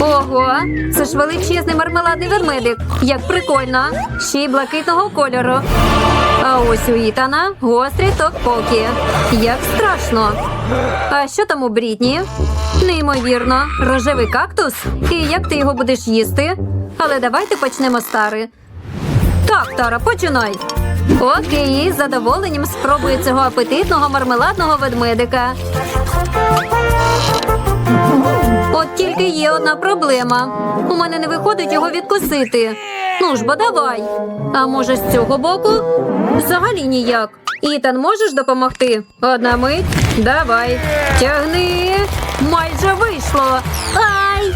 Ого, це ж величезний мармеладний ведмедик. Як прикольно. Ще й блакитного кольору. А ось у Ітана гострі токпоки. Як страшно. А що там у Брітні? Неймовірно, рожевий кактус. І як ти його будеш їсти? Але давайте почнемо з. Так, Тара, починай. Окей, з задоволенням спробую цього апетитного мармеладного ведмедика. От тільки є одна проблема. У мене не виходить його відкусити. Ну ж бо давай. А може з цього боку? Взагалі ніяк. Ітан, можеш допомогти? Одна мить. Давай. Тягни. Майже вийшло. Ай!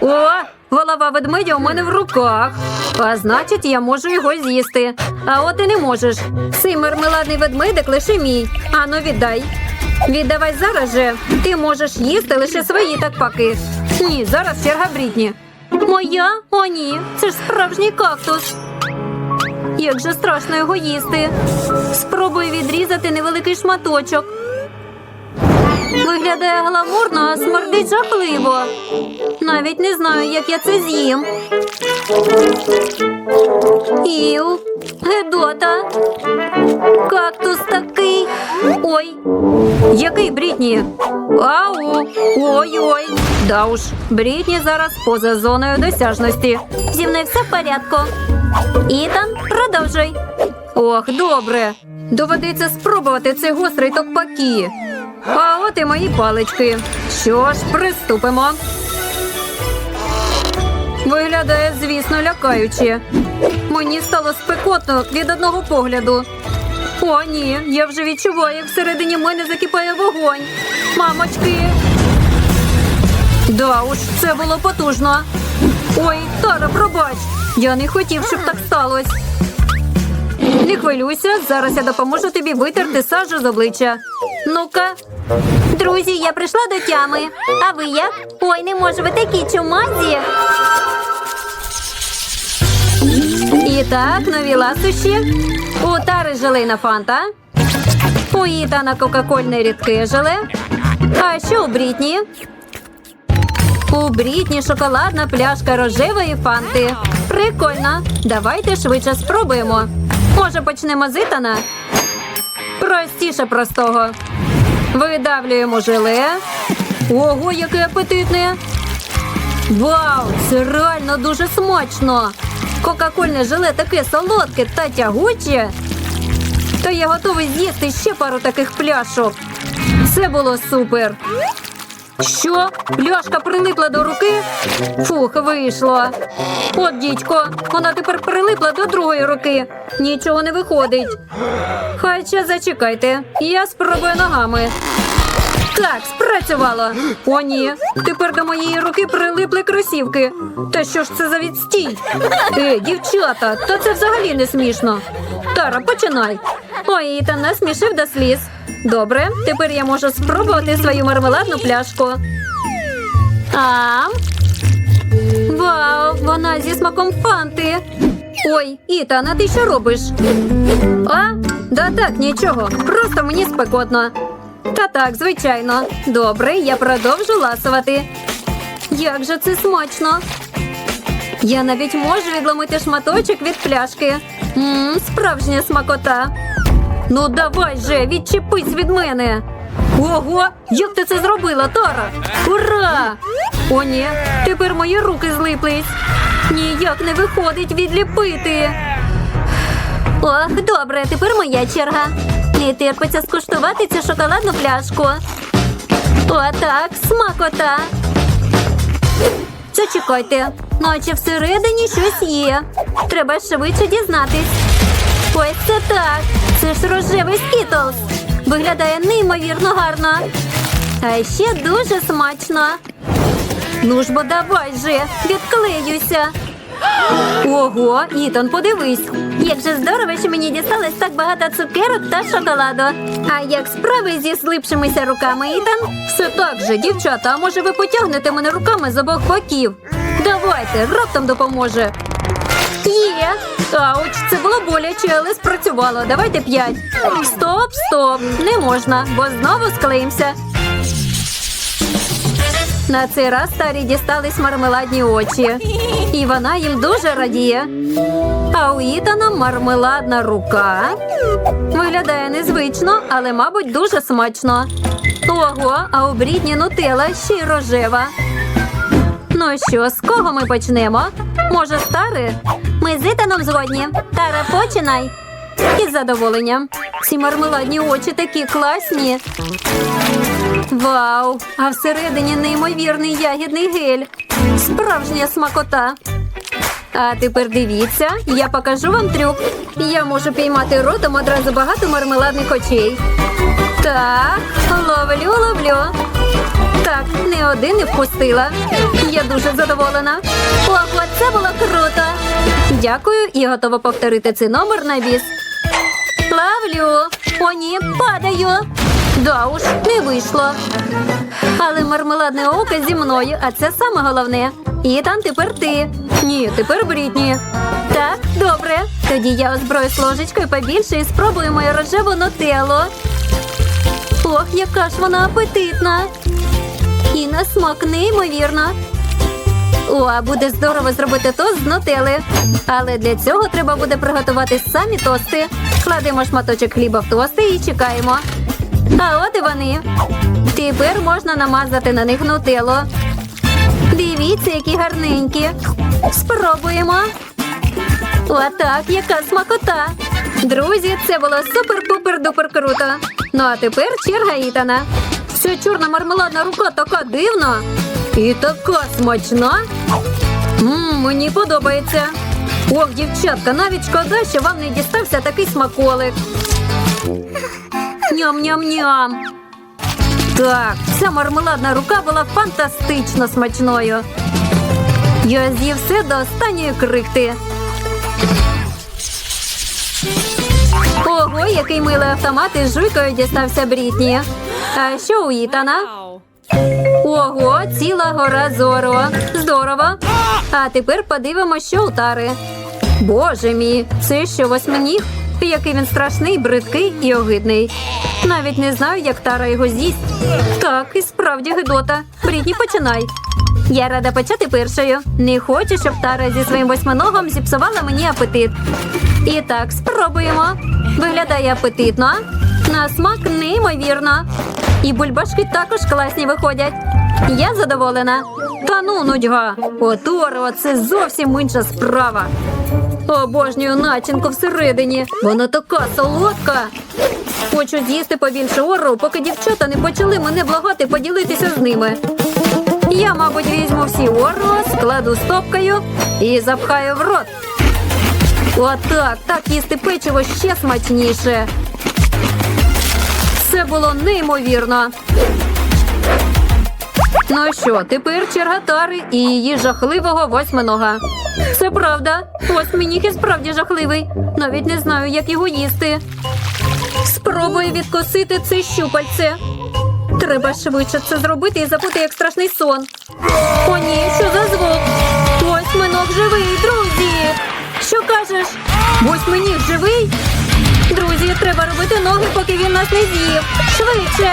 О, голова ведмедя у мене в руках. А значить, я можу його з'їсти. А от і не можеш. Цей мармеладний ведмедик лише мій. Ану, віддай. Віддавай зараз же. Ти можеш їсти лише свої такпаки. Ні, зараз черга Брітні. Моя? О, ні. Це ж справжній кактус. Як же страшно його їсти. Спробую відрізати невеликий шматочок. Виглядає гламурно, а смердить жахливо. Навіть не знаю, як я це з'їм. Іу, Гедота. Кактус такий. Ой, який Брітні? Ау! Ой-ой. Да уж, Брітні зараз поза зоною досяжності. Зі мною все в порядку. Ітан, продовжуй. Ох, добре. Доведеться спробувати цей гострий токпакі. А от і мої палички. Що ж, приступимо. Виглядає, звісно, лякаюче. Мені стало спекотно від одного погляду. О, ні, я вже відчуваю, як всередині мене закипає вогонь. Мамочки. Да уж, це було потужно. Ой, Тара, пробач. Я не хотів, щоб так сталося. Не хвилюйся, зараз я допоможу тобі витерти сажу з обличчя. Ну-ка. Друзі, я прийшла до тями. А ви як? Ой, не можу, ви такі чумазі. І так, нові ласощі. У Тари желейна фанта. У Ітана кока-кольне рідке желе. А що у Брітні? У Брітні шоколадна пляшка рожевої фанти. Прикольно. Давайте швидше спробуємо. Може, почнемо з Ітана? Простіше простого. Видавлюємо желе. Ого, яке апетитне! Вау, це реально дуже смачно! Кока-кольне желе таке солодке та тягуче. Та я готовий з'їсти ще пару таких пляшок. Це було супер. Що? Пляшка прилипла до руки? Фух, вийшло. От дідько, вона тепер прилипла до другої руки. Нічого не виходить. Хоча зачекайте, я спробую ногами. Так, спрацювало. О, ні. Тепер до моєї руки прилипли кросівки. Та що ж це за відстій? Е, дівчата, та це взагалі не смішно. Тара, починай. Ой, та насмішив до сліз. Добре, тепер я можу спробувати свою мармеладну пляшку. А. Вау, вона зі смаком фанти. Ой, Ітан, а ти що робиш? А? Да так, нічого. Просто мені спекотно. Та так, звичайно. Добре, я продовжу ласувати. Як же це смачно. Я навіть можу відломити шматочок від пляшки. Мм, справжня смакота. Ну давай же, відчепись від мене. Ого, як ти це зробила, Тара? Ура! О, ні, тепер мої руки злиплись. Ніяк не виходить відліпити. Ох, добре, тепер моя черга. Не терпиться скуштувати цю шоколадну пляшку. Отак, смакота. Зачекайте, наче всередині щось є. Треба швидше дізнатись. Ось це так. Це ж рожевий скітлс. Виглядає неймовірно гарно. А ще дуже смачно. Ну ж бо давай же, відклеюся. Ого, Ітан, подивись. Як же здорово, що мені дісталось так багато цукерок та шоколаду. А як справи зі слипшимися руками, Ітан? Все так же, дівчата, а може ви потягнете мене руками з обох боків? Давайте, раптом допоможе. Є. Ауч, це було боляче, але спрацювало. Давайте п'ять. Стоп, стоп. Не можна, бо знову склеїмося. На цей раз старі дістались мармеладні очі. І вона їм дуже радіє. А у Ітана мармеладна рука. Виглядає незвично, але, мабуть, дуже смачно. Ого, а у Брітні нутела ще й рожева. Ну що, з кого ми почнемо? Може, старий? Ми з Ітаном згодні. Тара, починай. Із задоволенням. Ці мармеладні очі такі класні. Вау! А всередині неймовірний ягідний гель. Справжня смакота. А тепер дивіться, я покажу вам трюк. Я можу піймати ротом одразу багато мармеладних очей. Так, ловлю, ловлю. Так, не один не впустила. Я дуже задоволена. Ого, це було круто. Дякую і готова повторити цей номер на біс. Ловлю. О, ні, падаю. Да уж, не вийшло. Але мармеладне око зі мною, а це саме головне. І там тепер ти. Ні, тепер Брітні. Так, добре. Тоді я озброюсь ложечкою побільше і спробую моє рожеву нутеллу. Ох, яка ж вона апетитна. І на смак неймовірно. О, буде здорово зробити тост з нутели. Але для цього треба буде приготувати самі тости. Кладемо шматочок хліба в тости і чекаємо. А от і вони. Тепер можна намазати на них нутеллу. Дивіться, які гарненькі. Спробуємо. Отак, яка смакота. Друзі, це було супер-пупер-дупер круто. Ну а тепер черга Ітана. Ця чорна мармеладна рука така дивна. І така смачна. Мм, мені подобається. Ох, дівчатка, навіть шкода, що вам не дістався такий смаколик. Ням-ням-ням. Так, ця мармеладна рука була фантастично смачною. Я з'їв все до останньої крихти. Ого, який милий автомат із жуйкою дістався Брітні. А що у Ітана? Ого, ціла гора зоро. Здорово. А тепер подивимося, що у тари. Боже мій, це що восьминіг? Який він страшний, бридкий і огидний. Навіть не знаю, як тара його з'їсть. Так, і справді гидота. Брітні, починай. Я рада почати першою. Не хочу, щоб тара зі своїм восьминогом зіпсувала мені апетит. І так, спробуємо. Виглядає апетитно. На смак неймовірно. І бульбашки також класні виходять. Я задоволена. Та ну, нудьга. Оторо, це зовсім інша справа. Обожнюю начинку всередині. Вона така солодка. Хочу з'їсти побільше ору, поки дівчата не почали мене благати поділитися з ними. Я, мабуть, візьму всі оро, складу стопкою і запхаю в рот. Отак, так їсти печиво ще смачніше. Це було неймовірно. Ну що, тепер черга тари і її жахливого восьминога. Це правда. Восьминіг і справді жахливий. Навіть не знаю, як його їсти. Спробую відкосити це щупальце. Треба швидше це зробити і забути як страшний сон. О, ні, що за звук? Восьминог живий, друзі. Що кажеш? Восьминіг живий? Друзі, треба робити ноги, поки він нас не з'їв. Швидше.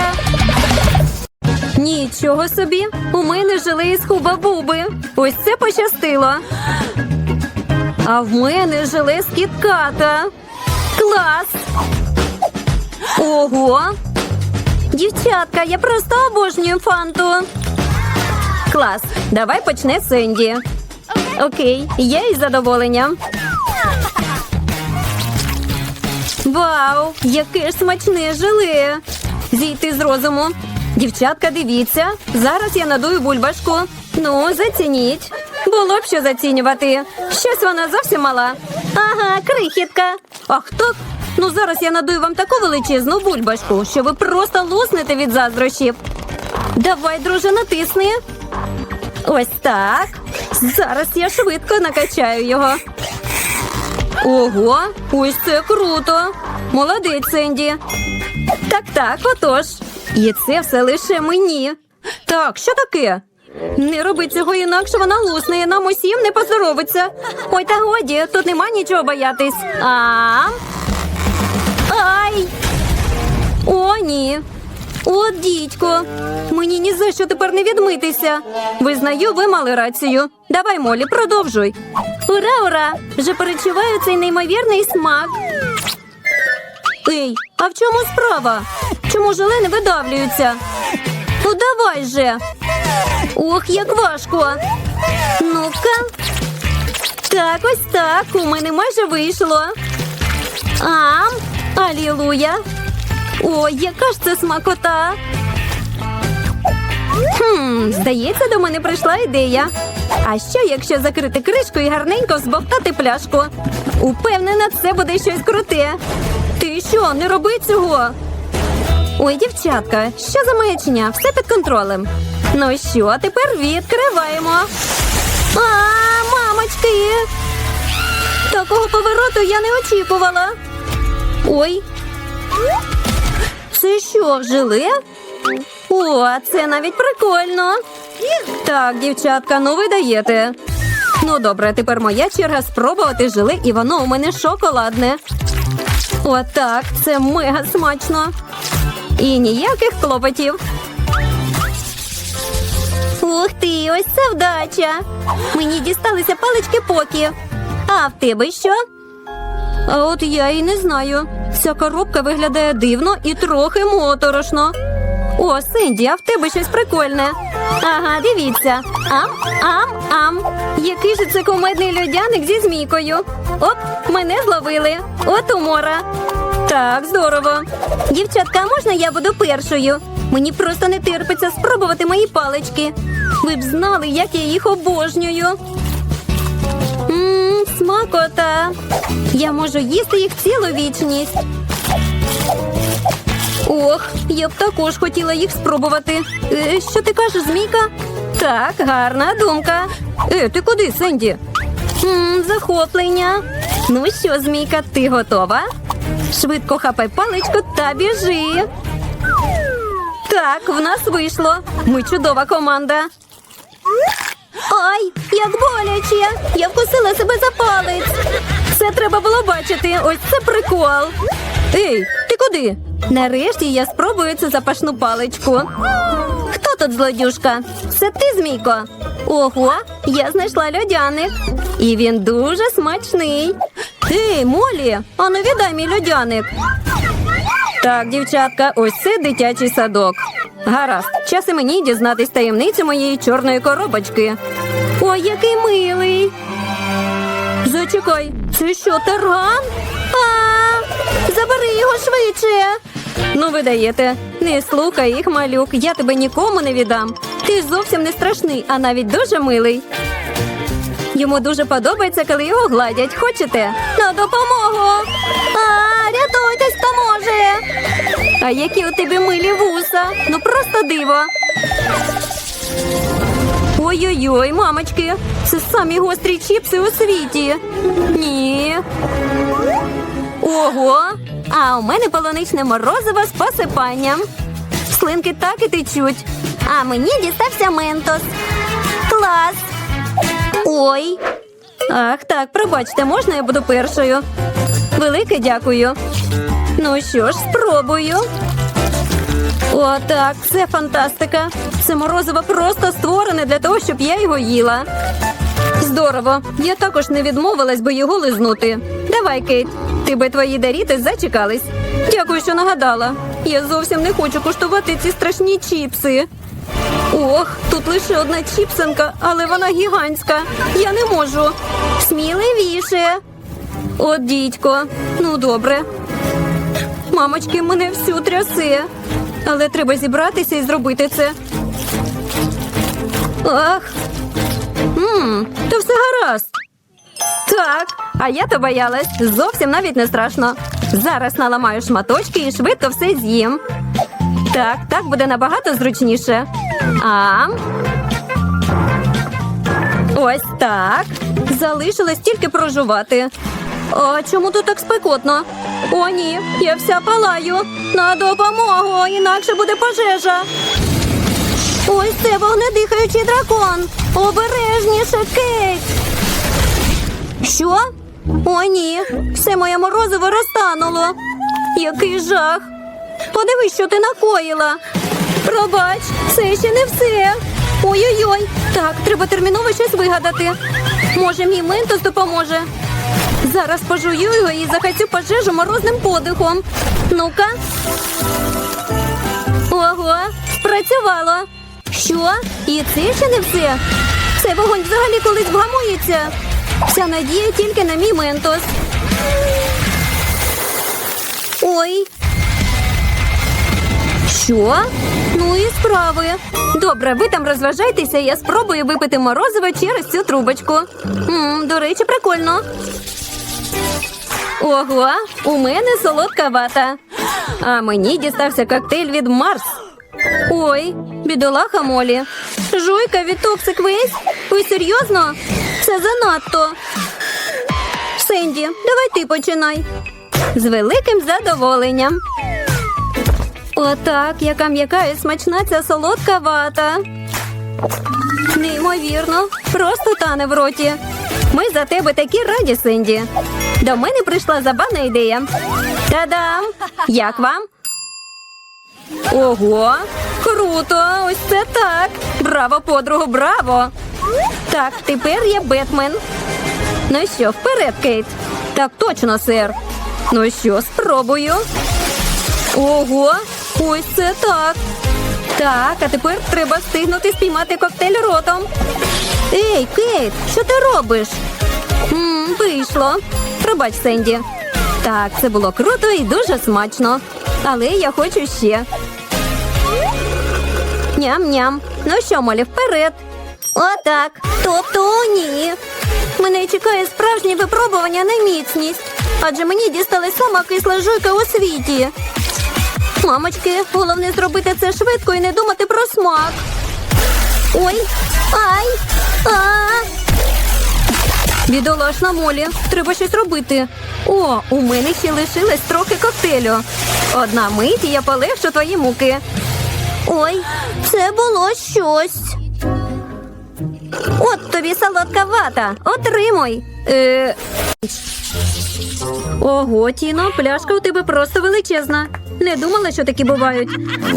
Нічого собі. У мене жили із хуба-буби. Ось це пощастило. А в мене желе з кітката. Клас! Ого! Дівчатка, я просто обожнюю фанту. Клас. Давай почне Сенді. Окей, я із задоволенням. Вау, яке ж смачне желе! Зійти з розуму. Дівчатка, дивіться. Зараз я надую бульбашку. Ну, зацініть. Було б що зацінювати. Щось вона зовсім мала. Ага, крихітка. Ах так? Ну зараз я надую вам таку величезну бульбашку, що ви просто луснете від заздрощів. Давай, друже, натисни. Ось так. Зараз я швидко накачаю його. Ого, ось це круто. Молодець, Сенді. Так, так, отож. І це все лише мені. Так, що таке? Не роби цього інакше вона лусне, нам усім не поздоровиться. Ой, та годі, тут нема нічого боятись. А? Ай! О, ні. От дідько, мені ні за що тепер не відмитися. Визнаю, ви мали рацію. Давай, Молі, продовжуй. Ура, ура! Вже перечуваю цей неймовірний смак. Ей, а в чому справа? Чому желе не видавлюються? Ну давай же. Ох, як важко. Ну-ка. Так, ось так. У мене майже вийшло. Ам, алілуя. Ой, яка ж це смакота. Хм, здається, до мене прийшла ідея. А що, якщо закрити кришку і гарненько збовтати пляшку? Упевнена, це буде щось круте. Ти що, не роби цього? Ой, дівчатка, що за маячня? Все під контролем. Ну що, тепер відкриваємо. А, мамочки! Такого повороту я не очікувала. Ой. Це що, желе? О, це навіть прикольно. Так, дівчатка, ну ви даєте. Ну добре, тепер моя черга спробувати желе, і воно у мене шоколадне. Отак, це мега смачно. І ніяких клопотів. Ух ти, ось це вдача. Мені дісталися палички покі. А в тебе що? А от я і не знаю. Ця коробка виглядає дивно і трохи моторошно. О, Синді, а в тебе щось прикольне. Ага, дивіться. Ам, ам, ам. Який же це кумедний льодяник зі змійкою. Оп, мене зловили. От умора. Так, здорово. Дівчатка, можна я буду першою? Мені просто не терпиться спробувати мої палички. Ви б знали, як я їх обожнюю. Ммм, смакота. Я можу їсти їх цілу вічність. Ох, я б також хотіла їх спробувати. Е, що ти кажеш, змійка? Так, гарна думка. Е, ти куди, Сенді? Ммм, захоплення. Ну що, змійка, ти готова? Швидко хапай паличку та біжи. Так, в нас вийшло. Ми чудова команда. Ай, як боляче! Я вкусила себе за палець. Це треба було бачити. Ось це прикол. Ей, ти куди? Нарешті я спробую цю запашну паличку. Хто тут злодюшка? Це ти, Змійко? Ого, я знайшла льодяник. І він дуже смачний. Ей, Молі, а ну віддай мій льодяник. Так, дівчатка, ось це дитячий садок. Гаразд, час і мені дізнатись таємницю моєї чорної коробочки. Ой, який милий. Зачекай, це що, тарган? А, забери його швидше. Ну, ви даєте. Не слухай їх, малюк, я тебе нікому не віддам. Ти зовсім не страшний, а навіть дуже милий. Йому дуже подобається, коли його гладять. Хочете? На допомогу. А, рятуйтесь, хто може. А які у тебе милі вуса? Ну просто диво. Ой-ой-ой, мамочки, це самі гострі чіпси у світі. Ні. Ого. А у мене полуничне морозиво з посипанням. Слинки так і течуть. А мені дістався ментос. Клас. Ой. Ах, так, пробачте, можна я буду першою? Велике дякую. Ну що ж, спробую. О, так, це фантастика. Це морозиво просто створене для того, щоб я його їла. Здорово. Я також не відмовилась би його лизнути. Давай, Кейт, ти би твої даріти зачекались. Дякую, що нагадала. Я зовсім не хочу куштувати ці страшні чіпси. Ох, тут лише одна чіпсинка, але вона гігантська. Я не можу. Сміливіше. От дідько. Ну, добре. Мамочки, мене всю трясе. Але треба зібратися і зробити це. Ах. Ммм, то все гаразд. Так, а я то боялась. Зовсім навіть не страшно. Зараз наламаю шматочки і швидко все з'їм. Так, так буде набагато зручніше. А. Ось так. Залишилось тільки прожувати. А чому тут так спекотно? О, ні, я вся палаю. На допомогу, інакше буде пожежа. Це вогнедихаючий дракон. Обережніше, Кейт. Що? О, ні, все моє морозиво розтануло. Який жах. Подивись, що ти накоїла. Пробач, це ще не все. Ой-ой-ой. Так, треба терміново щось вигадати. Може, мій ментос допоможе. Зараз пожую його і захацю пожежу морозним подихом. Ну-ка. Ого, спрацювало. Що? І це ще не все. Цей вогонь взагалі колись вгамується. Вся надія тільки на мій ментос. Ой. Що? Ну і справи. Добре, ви там розважайтеся, я спробую випити морозиво через цю трубочку. м до речі, прикольно. Ого, у мене солодка вата. А мені дістався коктейль від Марс. Ой, бідолаха Молі. Жуйка від весь? Ви серйозно? Це занадто. Сенді, давай ти починай. З великим задоволенням. Отак, яка м'яка і смачна ця солодка вата. Неймовірно, просто тане в роті. Ми за тебе такі раді, Сенді. До мене прийшла забавна ідея. Та-дам! Як вам? Ого, круто! Ось це так. Браво, подругу, браво! Так, тепер я Бетмен. Ну що, вперед, Кейт. Так точно, сер. Ну що, спробую. Ого, ось це так. Так, а тепер треба встигнути спіймати коктейль ротом. Ей, Кейт, що ти робиш? М, вийшло. Пробач, Сенді. Так, це було круто і дуже смачно. Але я хочу ще. Ням-ням. Ну що, Молі, вперед. Отак. Тобто ні. Мене чекає справжнє випробування на міцність. Адже мені дісталась сама кисла жуйка у світі. Мамочки, головне зробити це швидко і не думати про смак. Ой, ай! А! Бідолашна Молі, треба щось робити. О, у мене ще лишилось трохи коктейлю. Одна мить і я полегшу твої муки. Ой, це було щось. От тобі солодка вата. Отримуй. Е... Ого, Тіно, пляшка у тебе просто величезна. Не думала, що такі бувають.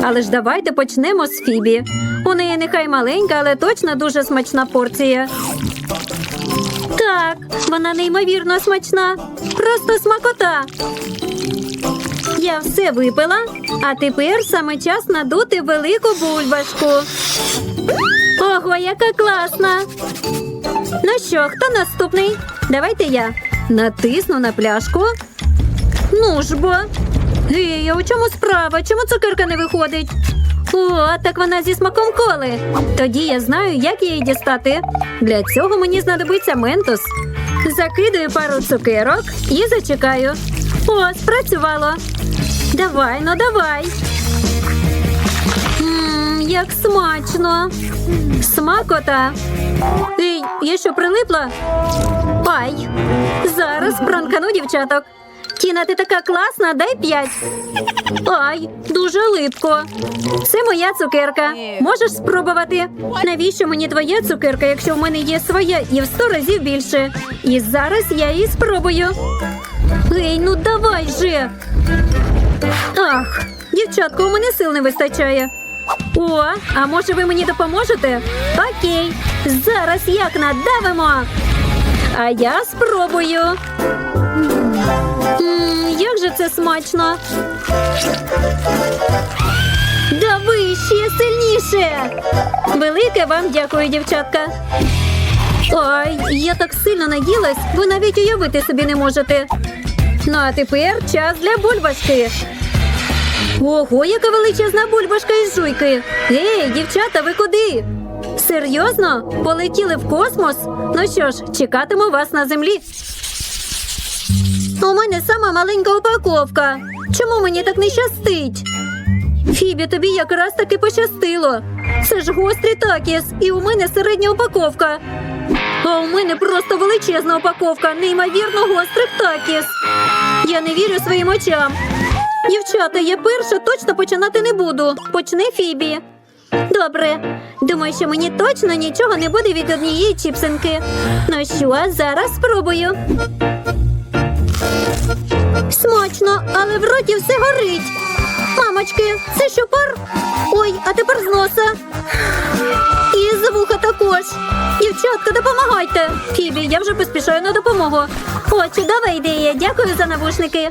Але ж давайте почнемо з Фібі. У неї нехай маленька, але точно дуже смачна порція. Так, вона неймовірно смачна. Просто смакота. Я все випила, а тепер саме час надути велику бульбашку. Ого, яка класна! Ну що, хто наступний? Давайте я натисну на пляшку. Ну ж бо. Гей, а у чому справа? Чому цукерка не виходить? О, так вона зі смаком коли. Тоді я знаю, як її дістати. Для цього мені знадобиться ментос. Закидаю пару цукерок і зачекаю. О, спрацювало. Давай, ну давай. Ммм, як смачно. Смакота. Ей, я що прилипла? Ай. Зараз пранкану дівчаток. Тіна, ти така класна, дай п'ять. Ай, дуже липко. Це моя цукерка. Можеш спробувати? Навіщо мені твоя цукерка, якщо в мене є своя і в сто разів більше? І зараз я її спробую. Ей, ну давай же. Ах, дівчатко, у мене сил не вистачає. О, а може ви мені допоможете? Окей, зараз як надавимо. А я спробую. Як же це смачно. Дави ще сильніше. Велике вам дякую, дівчатка. Ой, я так сильно наїлась, ви навіть уявити собі не можете. Ну а тепер час для бульбашки. Ого, яка величезна бульбашка із жуйки. Ей, дівчата, ви куди? Серйозно? Полетіли в космос? Ну що ж, чекатиму вас на землі. У мене сама маленька упаковка. Чому мені так не щастить? Фібі, тобі якраз таки пощастило. Це ж гострий такіс, і у мене середня упаковка. А у мене просто величезна упаковка, неймовірно гострих такіс. Я не вірю своїм очам. Дівчата, я перша точно починати не буду. Почни Фібі. Добре. Думаю, що мені точно нічого не буде від однієї чіпсинки. Ну що, зараз спробую. Смачно, але в роті все горить. Мамочки, це що пар? Ой, а тепер з носа. І з вуха також. Дівчатка, допомагайте. Фібі, я вже поспішаю на допомогу. О, чудова ідея. Дякую за навушники.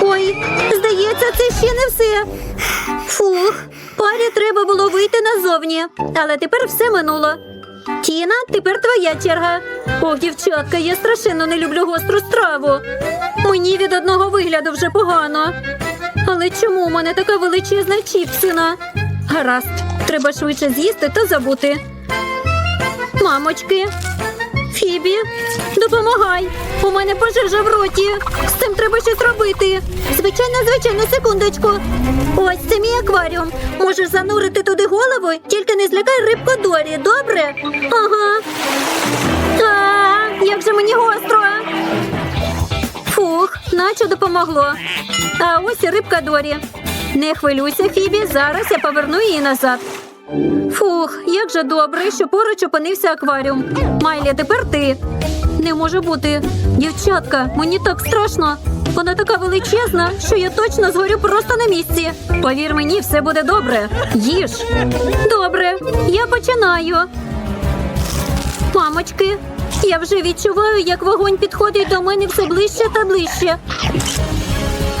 Ой, здається, це ще не все. Фух, парі треба було вийти назовні, але тепер все минуло. Тіна, тепер твоя черга. Ох, дівчатка, я страшенно не люблю гостру страву. Мені від одного вигляду вже погано. Але чому у мене така величезна чіпсина? Гаразд, треба швидше з'їсти та забути. Мамочки, Фібі, допомагай. У мене пожежа в роті. З цим треба щось робити. Звичайно, звичайно, секундочку. Ось це мій акваріум. Можеш занурити туди голову, тільки не злякай рибку Дорі, добре? Ага. А, як же мені гостро. Фух, наче допомогло. А ось і рибка Дорі. Не хвилюйся, Фібі, зараз я поверну її назад. Фух, як же добре, що поруч опинився акваріум. Майлі, тепер ти. Не може бути. Дівчатка, мені так страшно. Вона така величезна, що я точно згорю просто на місці. Повір мені, все буде добре. Їж. Добре, я починаю. Мамочки, я вже відчуваю, як вогонь підходить до мене все ближче та ближче.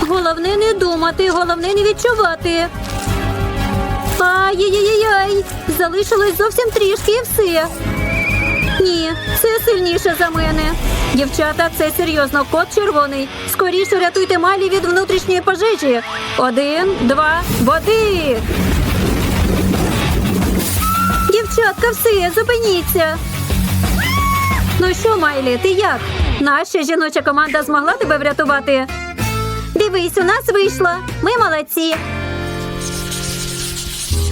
Головне не думати, головне не відчувати. Ай-яй-яй-яй! Залишилось зовсім трішки і все. Ні, це сильніше за мене. Дівчата, це серйозно кот червоний. Скоріше рятуйте Малі від внутрішньої пожежі. Один, два, води. Дівчатка, все, зупиніться. Ну що, Майлі, ти як? Наша жіноча команда змогла тебе врятувати? Дивись, у нас вийшло. Ми молодці.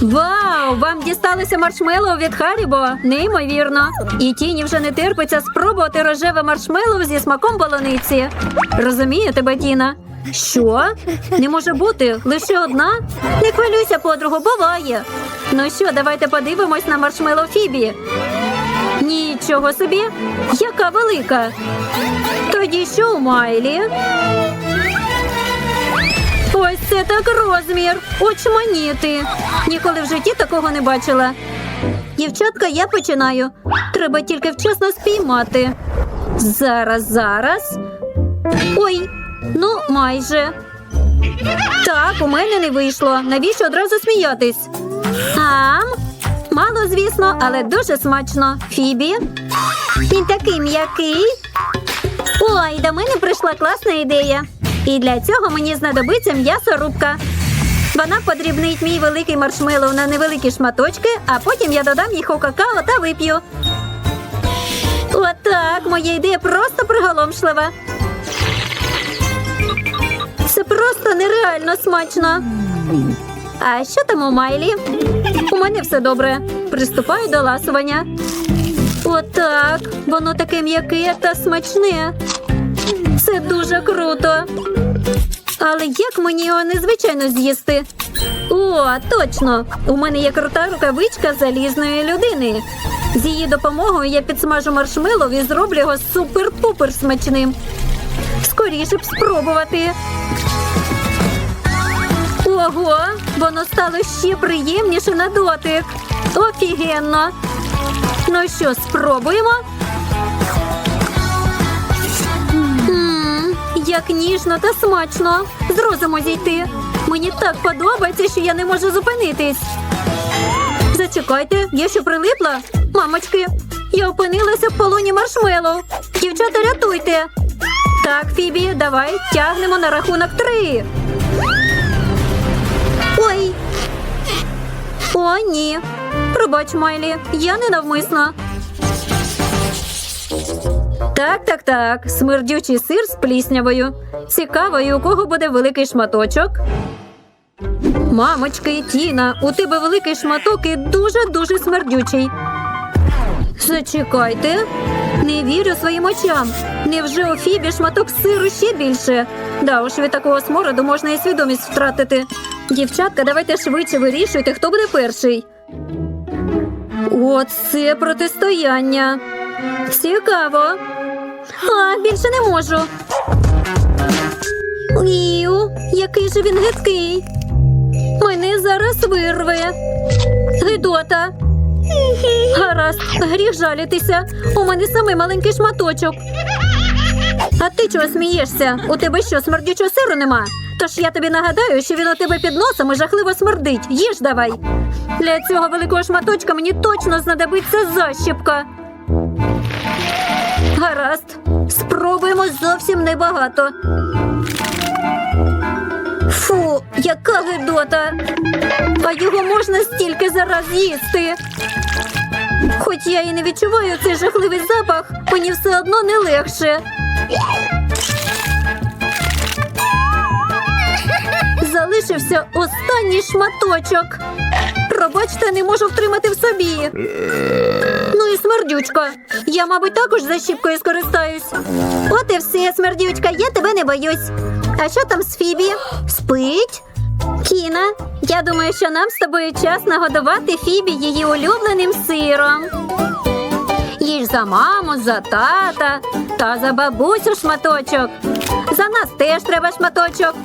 Вау! Вам дісталося маршмеллоу від Харібо? Неймовірно. І тіні вже не терпиться спробувати рожеве маршмеллоу зі смаком полуниці. Розумію тебе, Тіна. Що? Не може бути лише одна? Не хвилюйся, подругу, буває. Ну що, давайте подивимось на маршмеллоу Фібі. Нічого собі, яка велика. Тоді що у Майлі? Це так розмір. Очманіти. Ніколи в житті такого не бачила. Дівчатка, я починаю. Треба тільки вчасно спіймати. Зараз, зараз. Ой, ну майже. Так, у мене не вийшло. Навіщо одразу сміятись? Ам? Мало, звісно, але дуже смачно. Фібі. Він такий м'який. Ой, до мене прийшла класна ідея. І для цього мені знадобиться м'ясорубка. Вона подрібнить мій великий маршмеллоу на невеликі шматочки, а потім я додам їх у какао та вип'ю. Отак, моя ідея просто приголомшлива. Це просто нереально смачно. А що там у Майлі? У мене все добре. Приступаю до ласування. Отак. Воно таке м'яке та смачне. Це дуже круто. Але як мені його незвичайно з'їсти? О, точно! У мене є крута рукавичка залізної людини. З її допомогою я підсмажу маршмеллоу і зроблю його супер-пупер смачним. Скоріше б спробувати. Ого, воно стало ще приємніше на дотик. Офігенно. Ну що, спробуємо? Як ніжно та смачно. З розуму зійти. Мені так подобається, що я не можу зупинитись. Зачекайте, я що прилипла? Мамочки, я опинилася в полоні маршмеллоу. Дівчата, рятуйте. Так, Фібі, давай тягнемо на рахунок три. Ой. О, ні. Пробач, Майлі, я не навмисно. Так, так, так. Смердючий сир з пліснявою. Цікаво, і у кого буде великий шматочок. Мамочки, Тіна, у тебе великий шматок і дуже-дуже смердючий. Зачекайте. Не вірю своїм очам. Невже у Фібі шматок сиру ще більше? Да уж від такого смороду можна і свідомість втратити. Дівчатка, давайте швидше вирішуйте, хто буде перший. Оце протистояння. Цікаво. А, більше не можу. Іу, який же він гидкий. Мене зараз вирве. Гидота. Гаразд, гріх жалітися. У мене самий маленький шматочок. А ти чого смієшся? У тебе що, смердючого сиру нема? Тож я тобі нагадаю, що він у тебе під носом і жахливо смердить. Їж давай. Для цього великого шматочка мені точно знадобиться защіпка. Гаразд. Спробуємо зовсім небагато. Фу, яка гидота. А його можна стільки зараз їсти. Хоч я і не відчуваю цей жахливий запах, мені все одно не легше. Залишився останній шматочок. Пробачте, не можу втримати в собі. І смердючка. Я, мабуть, також защіпкою скористаюсь. От і все, смердючка, я тебе не боюсь. А що там з Фібі? Спить? Кіна, я думаю, що нам з тобою час нагодувати Фібі її улюбленим сиром. Їж за маму, за тата та за бабусю шматочок. За нас теж треба шматочок.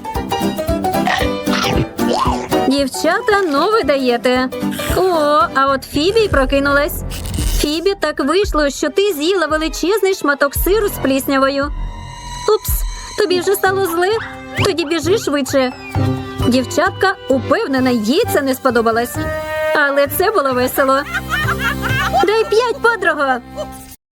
Дівчата, ну ви даєте. О, а от Фібі прокинулась. Фібі, так вийшло, що ти з'їла величезний шматок сиру з пліснявою. Упс, тобі вже стало зле? Тоді біжи швидше. Дівчатка упевнена, їй це не сподобалось. Але це було весело. Дай п'ять, подруга.